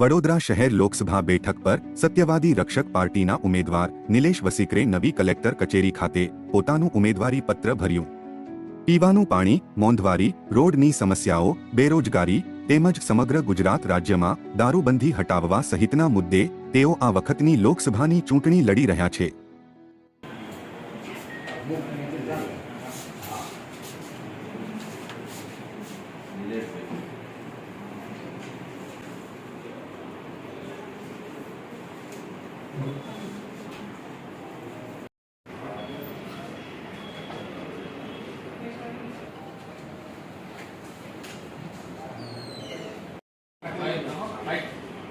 વડોદરા શહેર લોકસભા બેઠક પર સત્યવાદી રક્ષક પાર્ટીના ઉમેદવાર નિલેશ વસીકરે નવી કલેક્ટર કચેરી ખાતે પોતાનું ઉમેદવારી પત્ર ભર્યું. પીવાનું પાણી, મોંઘવારી, રોડની સમસ્યાઓ, બેરોજગારી તેમજ સમગ્ર ગુજરાત રાજ્યમાં દારૂબંધી હટાવવા સહિતના મુદ્દે તેઓ આ વખતની લોકસભાની ચૂંટણી લડી રહ્યા છે.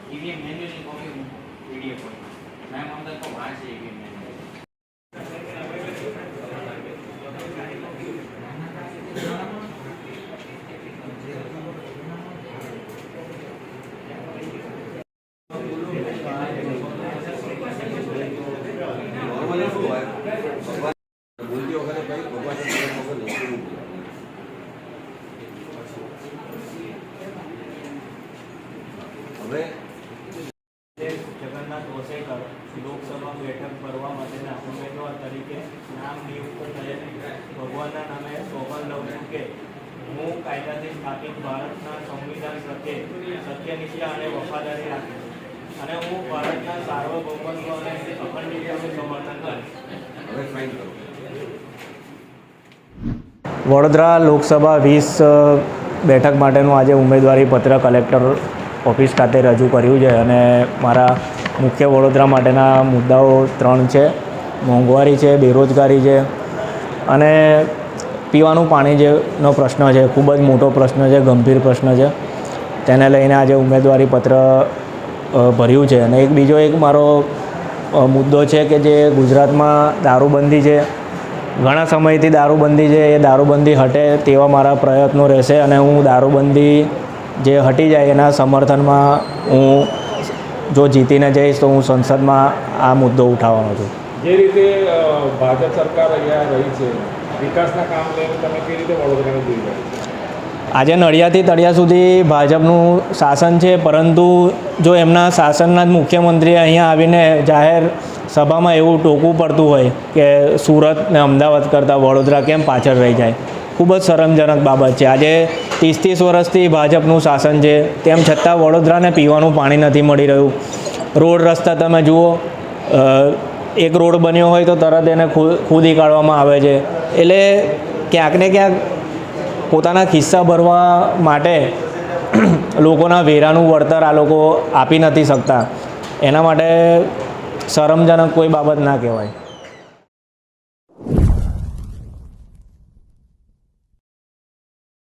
ઈવીએમ મેન્યુઅલની કોપી પીડીએફ હોય મેમ અંદર તો છે ઈવીએમ મેન્યુઅલ શું હોય બેઠક ભરવા માટેના ઉમેદવાર તરીકે નામ નિયુક્ત થયેલ ભગવાનના નામે સોગંદ લઉં કે હું કાયદાથી સ્થાપિત ભારતના સંવિધાન પ્રત્યે સત્યનિષ્ઠા અને વફાદારી રાખીશ. અને હું ભારતના સાર્વભૌમત્વ અને અખંડિતતાનું સમર્થન કરીશ વડોદરા લોકસભા વીસ બેઠક માટેનું આજે ઉમેદવારી પત્ર કલેક્ટર ઓફિસ ખાતે રજૂ કર્યું છે અને મારા મુખ્ય વડોદરા માટેના મુદ્દાઓ ત્રણ છે. મોંઘવારી છે, બેરોજગારી છે અને પીવાનું પાણી જે નો પ્રશ્ન છે, ખૂબ જ મોટો પ્રશ્ન છે, ગંભીર પ્રશ્ન છે. તેને લઈને આજે ઉમેદવારી પત્ર ભર્યું છે. અને એક બીજો એક મારો મુદ્દો છે કે જે ગુજરાતમાં દારૂબંધી છે, ઘણા સમયથી દારૂબંધી છે, એ દારૂબંધી હટે તેવા મારા પ્રયત્નો રહેશે અને હું દારૂબંધી જે હટી જાય એના સમર્થનમાં હું જો જીતીને જઈશ તો હું સંસદમાં આ મુદ્દો ઉઠાવવાનો છું. જે રીતે ભાજપ સરકાર અહીંયા રહી છે, વિકાસના કામ લઈને તમે કેવી રીતે વડોદરાને જોઈ રહ્યા છો? આજે નડિયાથી તળિયા સુધી ભાજપનું શાસન છે, પરંતુ જો એમના શાસનના જ મુખ્યમંત્રી અહીંયા આવીને જાહેર સભામાં એવું ટોકવું પડતું હોય કે સુરત ને અમદાવાદ કરતાં વડોદરા કેમ પાછળ રહી જાય, ખૂબ જ શરમજનક બાબત છે. આજે ત્રીસ ત્રીસ વર્ષથી ભાજપનું શાસન છે, તેમ છતાં વડોદરાને પીવાનું પાણી નથી મળી રહ્યું. રોડ રસ્તા તમે જુઓ એક રોડ બન્યો હોય તો તરત એને ખુદ ખોદી કાઢવામાં આવે છે. એટલે ક્યાંક ને ક્યાંક પોતાના ખિસ્સા ભરવા માટે લોકોના વેરાનું વળતર આ લોકો આપી નથી શકતા. એના માટે શરમજનક કોઈ બાબત ના કહેવાય.